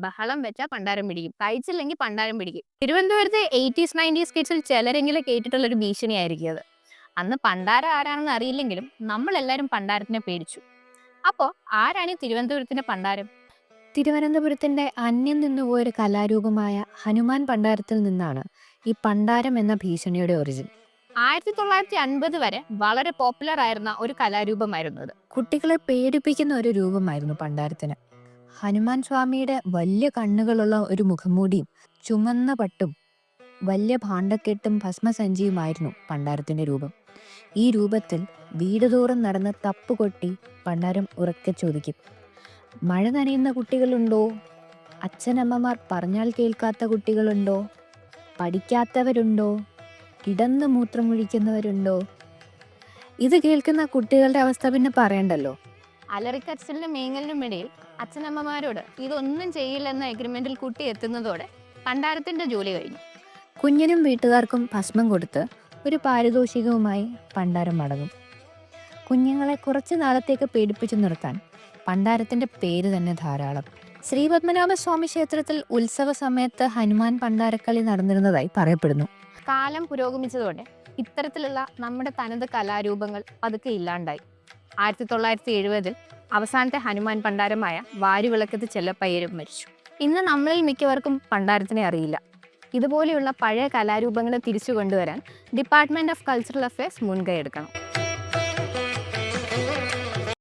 ബഹളം വെച്ചാൽ പണ്ടാരം പിടിക്കും. കഴിച്ചില്ലെങ്കിൽ പണ്ടാരം പിടിക്കും. തിരുവനന്തപുരത്തെ എയ്റ്റീസ് നയന്റീസ് കിഡ്സിൽ ചിലരെങ്കിലും കേട്ടിട്ടുള്ള ഒരു ഭീഷണിയായിരിക്കും അത്. അന്ന് പണ്ടാരം ആരാണെന്ന് അറിയില്ലെങ്കിലും നമ്മളെല്ലാവരും പണ്ടാരത്തിനെ പേടിച്ചു. അപ്പോൾ ആരാണ് ഈ തിരുവനന്തപുരത്തിന്റെ പണ്ടാരം? തിരുവനന്തപുരത്തിന്റെ അന്യം നിന്നുപോയൊരു കലാരൂപമായ ഹനുമാൻ പണ്ടാരത്തിൽ നിന്നാണ് ഈ പണ്ടാരം എന്ന ഭീഷണിയുടെ ഒറിജിൻ. ആയിരത്തി തൊള്ളായിരത്തി അൻപത് വരെ വളരെ പോപ്പുലർ ആയിരുന്ന ഒരു കലാരൂപമായിരുന്നു അത്. കുട്ടികളെ പേടിപ്പിക്കുന്ന ഒരു രൂപമായിരുന്നു പണ്ടാരത്തിന്. ഹനുമാൻ സ്വാമിയുടെ വലിയ കണ്ണുകളുള്ള ഒരു മുഖംമൂടിയും ചുമന്ന പട്ടും വലിയ ഭാണ്ഡക്കെട്ടും ഭസ്മസഞ്ചിയുമായിരുന്നു പണ്ടാരത്തിന്റെ രൂപം. ഈ രൂപത്തിൽ വീട് തോറും നടന്ന് തപ്പുകൊട്ടി പണ്ടാരം ഉറക്കെ ചോദിക്കും മഴ നനയുന്ന കുട്ടികളുണ്ടോ? അച്ഛനമ്മമാർ പറഞ്ഞാൽ കേൾക്കാത്ത കുട്ടികളുണ്ടോ? പഠിക്കാത്തവരുണ്ടോ? കിടന്ന് മൂത്രം ഒഴിക്കുന്നവരുണ്ടോ? ഇത് കേൾക്കുന്ന കുട്ടികളുടെ അവസ്ഥ പിന്നെ പറയണ്ടല്ലോ. അലറിക്കച്ചിലിനും മേങ്ങലിനും ഇടയിൽ അച്ഛനമ്മമാരോട് ഇതൊന്നും ചെയ്യില്ലെന്ന എഗ്രിമെന്റിൽ കുട്ടി എത്തുന്നതോടെ പണ്ടാരത്തിന്റെ ജോലി കഴിഞ്ഞു. കുഞ്ഞിനും വീട്ടുകാർക്കും ഭസ്മം കൊടുത്ത് ഒരു പാരിതോഷികവുമായി പണ്ടാരം മടങ്ങും. കുഞ്ഞുങ്ങളെ കുറച്ച് നാളത്തേക്ക് പേടിപ്പിച്ചു നിർത്താൻ പണ്ടാരത്തിന്റെ പേര് തന്നെ ധാരാളം. ശ്രീപത്മനാഭസ്വാമി ക്ഷേത്രത്തിൽ ഉത്സവ സമയത്ത് ഹനുമാൻ പണ്ടാരക്കളി നടന്നിരുന്നതായി പറയപ്പെടുന്നു. കാലം പുരോഗമിച്ചതോടെ ഇത്തരത്തിലുള്ള നമ്മുടെ തനത് കലാരൂപങ്ങൾ അതൊക്കെ ഇല്ലാണ്ടായി. ആയിരത്തി തൊള്ളായിരത്തി എഴുപതിൽ അവസാനത്തെ ഹനുമാൻ പണ്ടാരമായ വാരുവിളക്കത്ത് ചെല്ലപ്പയ്യരും മരിച്ചു. ഇന്ന് നമ്മളിൽ മിക്കവർക്കും പണ്ടാരത്തിനെ അറിയില്ല. ഇതുപോലെയുള്ള പഴയ കലാരൂപങ്ങളെ തിരിച്ചു കൊണ്ടുവരാൻ ഡിപ്പാർട്ട്മെന്റ് ഓഫ് കൾച്ചറൽ അഫയേഴ്സ് മുൻകൈ എടുക്കണം.